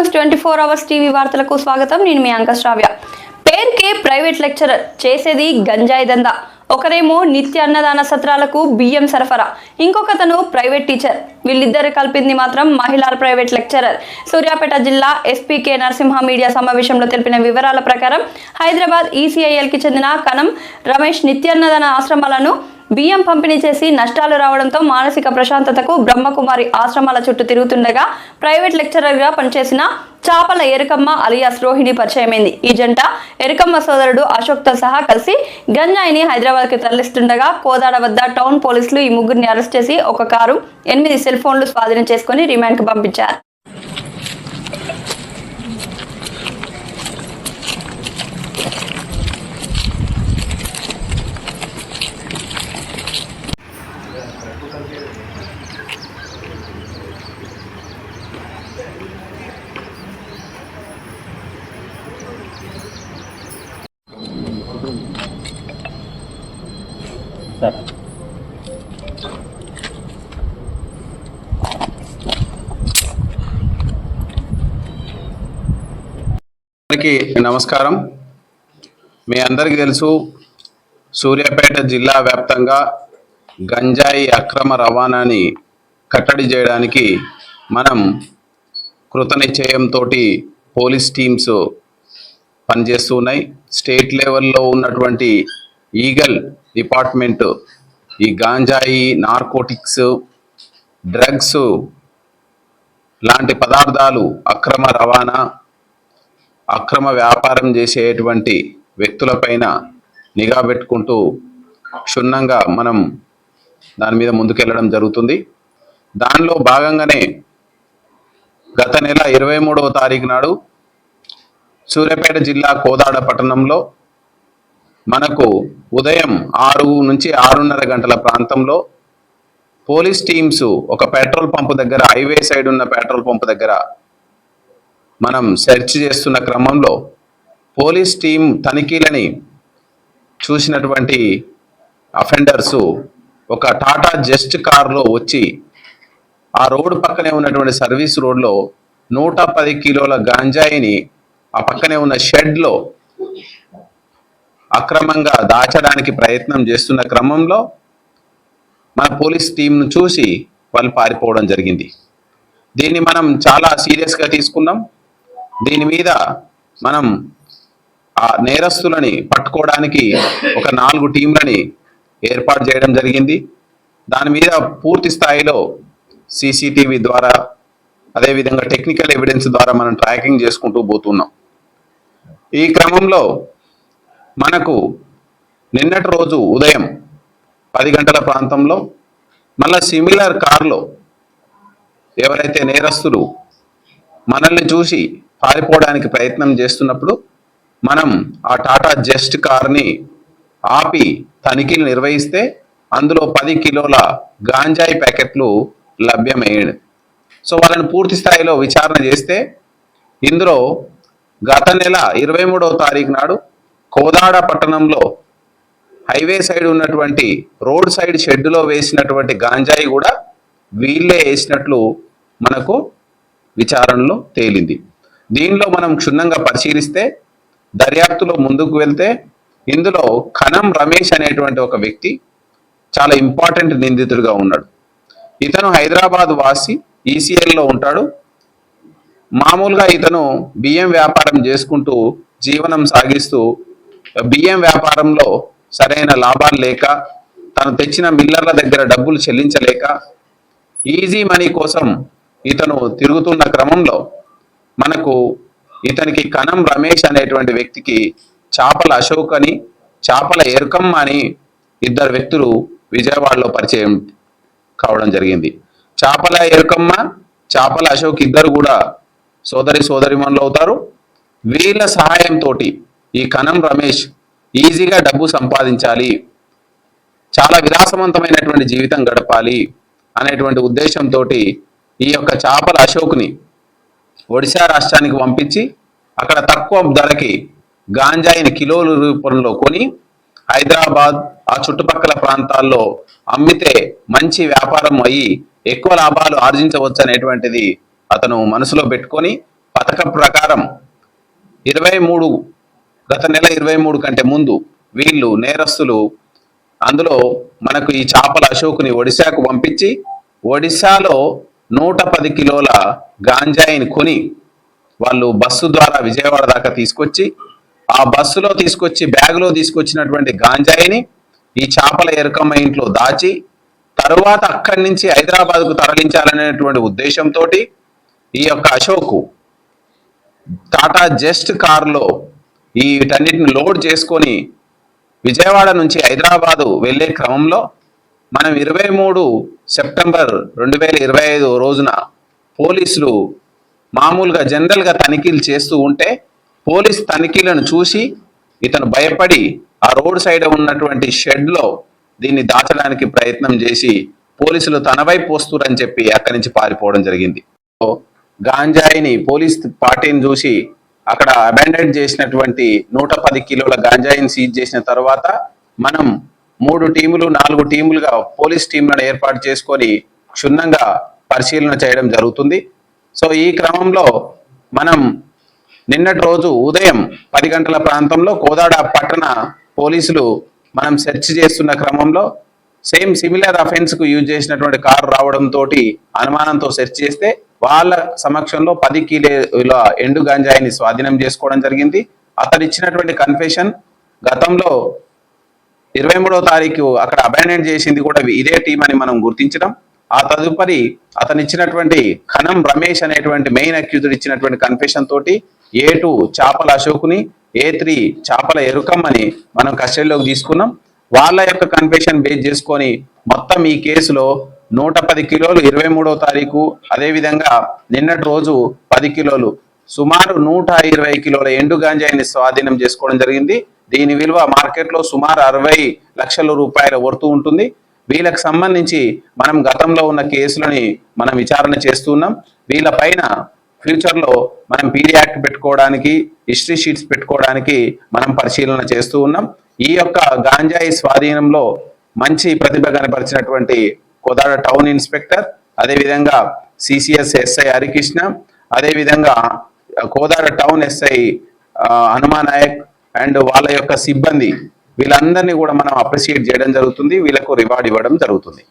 News twenty four hours TV వార్తలకు స్వాగతం. నేను మీ అంకశ్రావ్య పేరుకే ప్రైవేట్ లెక్చరర్ చేసేది గంజాయి దందా. ఒకరేమో నిత్య అన్నదాన సత్రాలకు బియ్యం సరఫరా. ఇంకొకతను ప్రైవేట్ టీచర్. వీళ్ళిద్దరు కలిపింది మాత్రం మహిళల ప్రైవేట్ లెక్చరర్. సూర్యాపేట జిల్లా ఎస్పీకే నరసింహ మీడియా సమావేశంలో తెలిపిన వివరాల ప్రకారం హైదరాబాద్ ఈసీఐఎల్కి చెందిన కనం రమేష్ నిత్యాన్నదాన ఆశ్రమాలను బియ్యం పంపిణీ చేసి నష్టాలు రావడంతో మానసిక ప్రశాంతతకు బ్రహ్మకుమారి ఆశ్రమాల చుట్టూ తిరుగుతుండగా ప్రైవేట్ లెక్చరర్గా పనిచేసిన చాపల ఎరుకమ్మ అలియాస్ రోహిణి పరిచయమైంది. ఈ జంట ఎరుకమ్మ సోదరుడు అశోక్తో సహా కలిసి గంజాయిని హైదరాబాద్కి తరలిస్తుండగా కోదాడ వద్ద టౌన్ పోలీసులు ఈ ముగ్గురిని అరెస్ట్ చేసి ఒక కారు ఎనిమిది సెల్ ఫోన్లు స్వాధీనం చేసుకుని రిమాండ్కు పంపించారు. సార్. అందరికీ నమస్కారం. మీ అందరికీ తెలుసు సూర్యాపేట జిల్లా వ్యాప్తంగా గంజాయి అక్రమ రవాణాని కట్టడి చేయడానికి మనం కృతనిశ్చయంతో పోలీస్ టీమ్స్ పనిచేస్తూ ఉన్నాయి. స్టేట్ లెవెల్లో ఉన్నటువంటి ఈగల్ డిపార్ట్మెంట్ ఈ గాంజాయి నార్కోటిక్స్ డ్రగ్స్ లాంటి పదార్థాలు అక్రమ రవాణా అక్రమ వ్యాపారం చేసేటువంటి వ్యక్తులపైన నిఘా పెట్టుకుంటూ క్షుణ్ణంగా మనం దాని మీద ముందుకెళ్ళడం జరుగుతుంది. దానిలో భాగంగానే గత నెల ఇరవై మూడవ తారీఖు నాడు సూర్యాపేట జిల్లా కోదాడ పట్టణంలో మనకు ఉదయం ఆరు నుంచి ఆరున్నర గంటల ప్రాంతంలో పోలీస్ టీమ్స్ ఒక పెట్రోల్ పంప్ దగ్గర హైవే సైడ్ ఉన్న పెట్రోల్ పంప్ దగ్గర మనం సెర్చ్ చేస్తున్న క్రమంలో పోలీస్ టీం తనిఖీలని చూసినటువంటి అఫెండర్స్ ఒక టాటా జస్ట్ కారులో వచ్చి ఆ రోడ్డు పక్కనే ఉన్నటువంటి సర్వీస్ రోడ్లో నూట పది కిలోల గాంజాయిని ఆ పక్కనే ఉన్న షెడ్లో అక్రమంగా దాచడానికి ప్రయత్నం చేస్తున్న క్రమంలో మన పోలీస్ టీంను చూసి వాళ్ళు పారిపోవడం జరిగింది. దీన్ని మనం చాలా సీరియస్గా తీసుకున్నాం. దీని మీద మనం ఆ నేరస్తులని పట్టుకోవడానికి ఒక నాలుగు టీంలని ఏర్పాటు చేయడం జరిగింది. దాని మీద పూర్తి స్థాయిలో సీసీటీవీ ద్వారా అదేవిధంగా టెక్నికల్ ఎవిడెన్స్ ద్వారా మనం ట్రాకింగ్ చేసుకుంటూ పోతున్నాం. ఈ క్రమంలో మనకు నిన్నటి రోజు ఉదయం పది గంటల ప్రాంతంలో మళ్ళా సిమిలర్ కార్లో ఎవరైతే నేరస్తులు మనల్ని చూసి పారిపోవడానికి ప్రయత్నం చేస్తున్నప్పుడు మనం ఆ టాటా జస్ట్ కార్ని ఆపి తనిఖీలు నిర్వహిస్తే అందులో పది కిలోల గాంజాయి ప్యాకెట్లు లభ్యమయ్యాడు సో వాళ్ళని పూర్తి స్థాయిలో విచారణ చేస్తే ఇందులో గత నెల ఇరవై మూడవ తారీఖు నాడు కోదాడ పట్టణంలో హైవే సైడ్ ఉన్నటువంటి రోడ్ సైడ్ షెడ్డులో వేసినటువంటి గాంజాయి కూడా వీళ్ళే వేసినట్లు మనకు విచారణలో తేలింది. దీనిలో మనం క్షుణ్ణంగా పరిశీలిస్తే దర్యాప్తులో ముందుకు వెళ్తే ఇందులో కణం రమేష్ అనేటువంటి ఒక వ్యక్తి చాలా ఇంపార్టెంట్ నిందితుడిగా ఉన్నాడు. ఇతను హైదరాబాద్ వాసి ఈసీఎల్లో ఉంటాడు. మామూలుగా ఇతను బియ్యం వ్యాపారం చేసుకుంటూ జీవనం సాగిస్తూ బియ్యం వ్యాపారంలో సరైన లాభాలు లేక తను తెచ్చిన మిల్లర్ల దగ్గర డబ్బులు చెల్లించలేక ఈజీ మనీ కోసం ఇతను తిరుగుతున్న క్రమంలో మనకు ఇతనికి కనం రమేష్ అనేటువంటి వ్యక్తికి చాపల అశోక్ అని చాపల ఎరుకమ్మ అని ఇద్దరు వ్యక్తులు విజయవాడలో పరిచయం కావడం జరిగింది. చాపల ఎరుకమ్మ చాపల అశోక్ ఇద్దరు కూడా సోదరి సోదరిమణులు అవుతారు. వీళ్ళ సహాయంతో ఈ కనం రమేష్ ఈజీగా డబ్బు సంపాదించాలి చాలా విలాసవంతమైనటువంటి జీవితం గడపాలి అనేటువంటి ఉద్దేశంతో ఈ యొక్క చేపల అశోక్ని ఒడిశా రాష్ట్రానికి పంపించి అక్కడ తక్కువ ధరకి గాంజాయిని కిలోల రూపంలో కొని హైదరాబాద్ ఆ చుట్టుపక్కల ప్రాంతాల్లో అమ్మితే మంచి వ్యాపారం అయ్యి ఎక్కువ లాభాలు ఆర్జించవచ్చు అనేటువంటిది అతను మనసులో పెట్టుకొని పథకం ప్రకారం ఇరవై మూడు గత నెల ఇరవై మూడు కంటే ముందు వీళ్ళు నేరస్తులు అందులో మనకు ఈ చేపల అశోక్ని ఒడిశాకు పంపించి ఒడిశాలో నూట పది కిలోల గాంజాయిని కొని వాళ్ళు బస్సు ద్వారా విజయవాడ దాకా తీసుకొచ్చి ఆ బస్సులో తీసుకొచ్చి బ్యాగులో తీసుకొచ్చినటువంటి గాంజాయిని ఈ చేపల ఎరుకమ్మ ఇంట్లో దాచి తరువాత అక్కడి నుంచి హైదరాబాద్కు తరలించాలనేటువంటి ఉద్దేశంతో ఈ యొక్క అశోకు టాటా జస్ట్ కారులో ఈ వీటన్నిటిని లోడ్ చేసుకొని విజయవాడ నుంచి హైదరాబాదు వెళ్ళే క్రమంలో మనం ఇరవై మూడు సెప్టెంబర్ రెండు వేల ఇరవై ఐదు రోజున పోలీసులు మామూలుగా జనరల్గా తనిఖీలు చేస్తూ ఉంటే పోలీస్ తనిఖీలను చూసి ఇతను భయపడి ఆ రోడ్ సైడ్ ఉన్నటువంటి షెడ్లో దీన్ని దాచడానికి ప్రయత్నం చేసి పోలీసులు తన వైపు వస్తురని చెప్పి అక్కడి నుంచి పారిపోవడం జరిగింది. గాంజాయిని పోలీస్ పార్టీని చూసి అక్కడ అబాండెడ్ చేసినటువంటి నూట పది కిలోల గాంజాయిని సీజ్ చేసిన తర్వాత మనం మూడు టీములు నాలుగు టీములుగా పోలీస్ టీంలను ఏర్పాటు చేసుకొని క్షుణ్ణంగా పరిశీలన చేయడం జరుగుతుంది. సో ఈ క్రమంలో మనం నిన్నటి రోజు ఉదయం పది గంటల ప్రాంతంలో కోదాడ పట్టణ పోలీసులు మనం సెర్చ్ చేస్తున్న క్రమంలో సేమ్ సిమిలర్ అఫెన్స్కు యూజ్ చేసినటువంటి కారు రావడం తోటి అనుమానంతో సెర్చ్ చేస్తే వాళ్ళ సమక్షంలో పది కిలోల ఎండు గంజాయిని స్వాధీనం చేసుకోవడం జరిగింది. అతను ఇచ్చినటువంటి కన్ఫెషన్ గతంలో ఇరవై మూడవ తారీఖు అక్కడ అబాండెంట్ చేసింది కూడా ఇదే టీం అని మనం గుర్తించడం ఆ తదుపరి అతను ఇచ్చినటువంటి ఖనం రమేష్ అనేటువంటి మెయిన్ అక్యూజర్ ఇచ్చినటువంటి కన్ఫెషన్ తోటి ఏ టూ చేపల అశోకుని ఏ త్రీ చేపల ఎరుకమ్మని మనం కస్టడీలోకి తీసుకున్నాం. వాళ్ళ యొక్క కన్ఫెషన్ బేస్ చేసుకొని మొత్తం ఈ కేసులో నూట పది కిలోలు ఇరవై మూడవ తారీఖు. అదేవిధంగా నిన్నటి రోజు పది కిలోలు. సుమారు నూట ఇరవై కిలోల ఎండు గాంజాయిని స్వాధీనం చేసుకోవడం జరిగింది. దీని విలువ మార్కెట్లో సుమారు అరవై లక్షల రూపాయల వర్తు ఉంటుంది. వీళ్ళకి సంబంధించి మనం గతంలో ఉన్న కేసులని మనం విచారణ చేస్తున్నాం. వీళ్ళపైన ఫ్యూచర్లో మనం పీడీ యాక్ట్ పెట్టుకోవడానికి హిస్టరీ షీట్స్ పెట్టుకోవడానికి మనం పరిశీలన చేస్తూ ఉన్నాం. ఈ యొక్క గాంజాయి స్వాధీనంలో మంచి ప్రతిభ కనపరిచినటువంటి కోదాడ టౌన్ ఇన్స్పెక్టర్ అదేవిధంగా సిసిఎస్ ఎస్ఐ హరికృష్ణ అదేవిధంగా Kodad town SI Hanuma Nayak and వాళ్ళ యొక్క సిబ్బంది వీళ్ళందరినీ కూడా మనం అప్రిషియేట్ చేయడం జరుగుతుంది వీళ్ళకు రివార్డ్ ఇవ్వడం జరుగుతుంది.